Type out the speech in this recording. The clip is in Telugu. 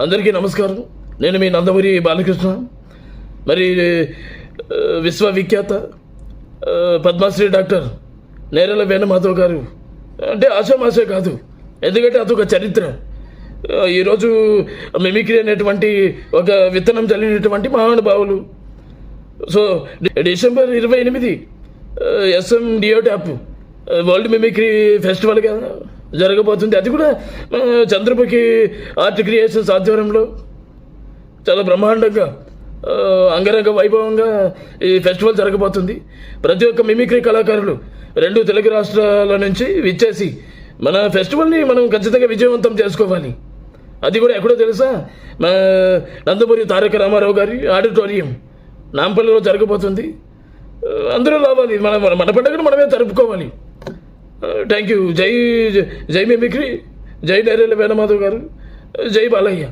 అందరికీ నమస్కారం. నేను మీ నందమూరి బాలకృష్ణ. మరి విశ్వవిఖ్యాత పద్మశ్రీ డాక్టర్ నేరల వేణుమాధవ్ గారు. అంటే ఆశామాసే కాదు. ఎందుకంటే అదొక చరిత్ర. ఈరోజు మిమిక్రీ అనేటువంటి ఒక విత్తనం చల్లినటువంటి మహానుభావులు. సో డిసెంబర్ ఇరవై ఎనిమిది ఎస్ఎం డియో ట్యాప్ వరల్డ్ మిమిక్రీ ఫెస్టివల్ కదా. జరగబోతుంది. అది కూడా ఆ, చంద్రముఖి ఆర్ట్ క్రియేషన్స్ ఆధ్వర్యంలో చాలా బ్రహ్మాండంగా అంగరంగ వైభవంగా ఈ ఫెస్టివల్ జరగబోతుంది. ప్రతి ఒక్క మిమిక్రీ కళాకారులు రెండు తెలుగు రాష్ట్రాల నుంచి విచ్చేసి మన ఫెస్టివల్ని మనం ఖచ్చితంగా విజయవంతం చేసుకోవాలి. అది కూడా ఎక్కడో తెలుసా? మా నందమూరి తారక రామారావు గారి ఆడిటోరియం నాంపల్లిలో జరగబోతుంది. అందరూ రావాలి. మన- మన పండుగను మనమే జరుపుకోవాలి. థ్యాంక్ యూ జై జై మిమిక్రీ జై నేరేళ్ళ వేణమాధవ్ గారు జై బాలయ్య